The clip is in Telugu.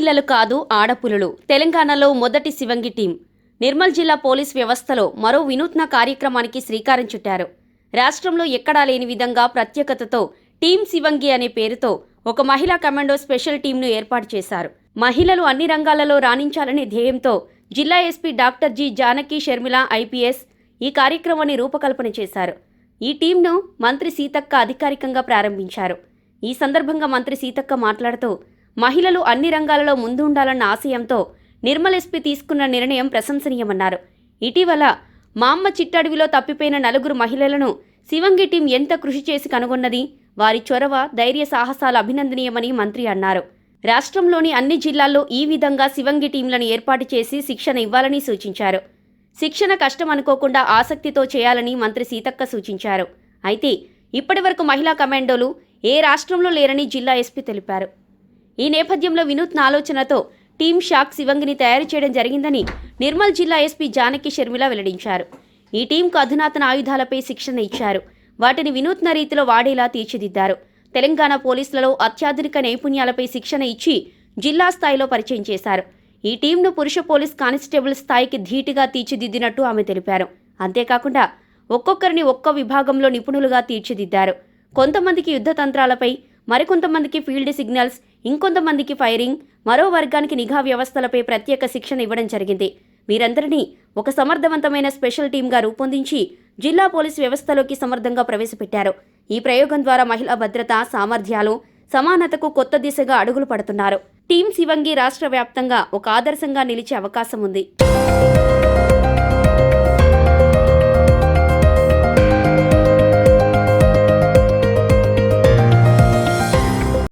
ఆడపిల్లలు కాదు ఆడపులులు. తెలంగాణలో మొదటి శివంగి టీం. నిర్మల్ జిల్లా పోలీస్ వ్యవస్థలో మరో వినూత్న కార్యక్రమానికి శ్రీకారం చుట్టారు. రాష్ట్రంలో ఎక్కడా లేని విధంగా ప్రత్యేకతతో టీం శివంగి అనే పేరుతో ఒక మహిళా కమాండో స్పెషల్ టీంను ఏర్పాటు చేశారు. మహిళలు అన్ని రంగాలలో రాణించాలనే ధ్యేయంతో జిల్లా SP doctor G Janaki Sharmila IPS ఈ కార్యక్రమాన్ని రూపకల్పన చేశారు. ఈ టీంను మంత్రి సీతక్క అధికారికంగా ప్రారంభించారు. ఈ సందర్భంగా మంత్రి సీతక్క మాట్లాడుతూ మహిళలు అన్ని రంగాలలో ముందు ఉండాలన్న ఆశయంతో నిర్మల్ ఎస్పీ తీసుకున్న నిర్ణయం ప్రశంసనీయమన్నారు. ఇటీవల మా అమ్మ చిట్టడవిలో తప్పిపోయిన నలుగురు మహిళలను శివంగి టీం ఎంత కృషి చేసి కనుగొన్నది? వారి చొరవ ధైర్య సాహసాలు అభినందనీయమని మంత్రి అన్నారు. రాష్ట్రంలోని అన్ని జిల్లాల్లో ఈ విధంగా శివంగి టీంలను ఏర్పాటు చేసి శిక్షణ ఇవ్వాలని సూచించారు. శిక్షణ కష్టం అనుకోకుండా ఆసక్తితో చేయాలని మంత్రి సీతక్క సూచించారు. అయితే ఇప్పటివరకు మహిళా కమాండోలు ఏ రాష్ట్రంలో లేరని జిల్లా ఎస్పీ తెలిపారు. ఈ నేపథ్యంలో వినూత్న ఆలోచనతో టీం షాక్ శివంగిని తయారు చేయడం జరిగిందని నిర్మల్ జిల్లా ఎస్పీ జానకి షర్మిల వెల్లడించారు. ఈ టీంకు అధునాతన ఆయుధాలపై శిక్షణ ఇచ్చారు. వాటిని వినూత్న రీతిలో వాడేలా తీర్చిదిద్దారు. తెలంగాణ పోలీసులలో అత్యాధునిక నైపుణ్యాలపై శిక్షణ ఇచ్చి జిల్లా స్థాయిలో పరిచయం చేశారు. ఈ టీంను పురుష పోలీస్ కానిస్టేబుల్ స్థాయికి ధీటుగా తీర్చిదిద్దినట్టు ఆమె తెలిపారు. అంతేకాకుండా ఒక్కొక్కరిని ఒక్క విభాగంలో నిపుణులుగా తీర్చిదిద్దారు. కొంతమందికి యుద్ధ తంత్రాలపై మరికొంతమందికి ఫీల్డ్ సిగ్నల్స్ ఇంకొంతమందికి ఫైరింగ్ మరో వర్గానికి నిఘా వ్యవస్థలపై ప్రత్యేక శిక్షణ ఇవ్వడం జరిగింది. వీరందరినీ ఒక సమర్థవంతమైన స్పెషల్ టీంగా రూపొందించి జిల్లా పోలీస్ వ్యవస్థలోకి సమర్థంగా ప్రవేశపెట్టారు. ఈ ప్రయోగం ద్వారా మహిళా భద్రత సామర్థ్యాలు సమానతకు కొత్త దిశగా అడుగులు పడుతున్నారు. టీం శివంగి రాష్ట్ర వ్యాప్తంగా ఒక ఆదర్శంగా నిలిచే అవకాశం ఉంది.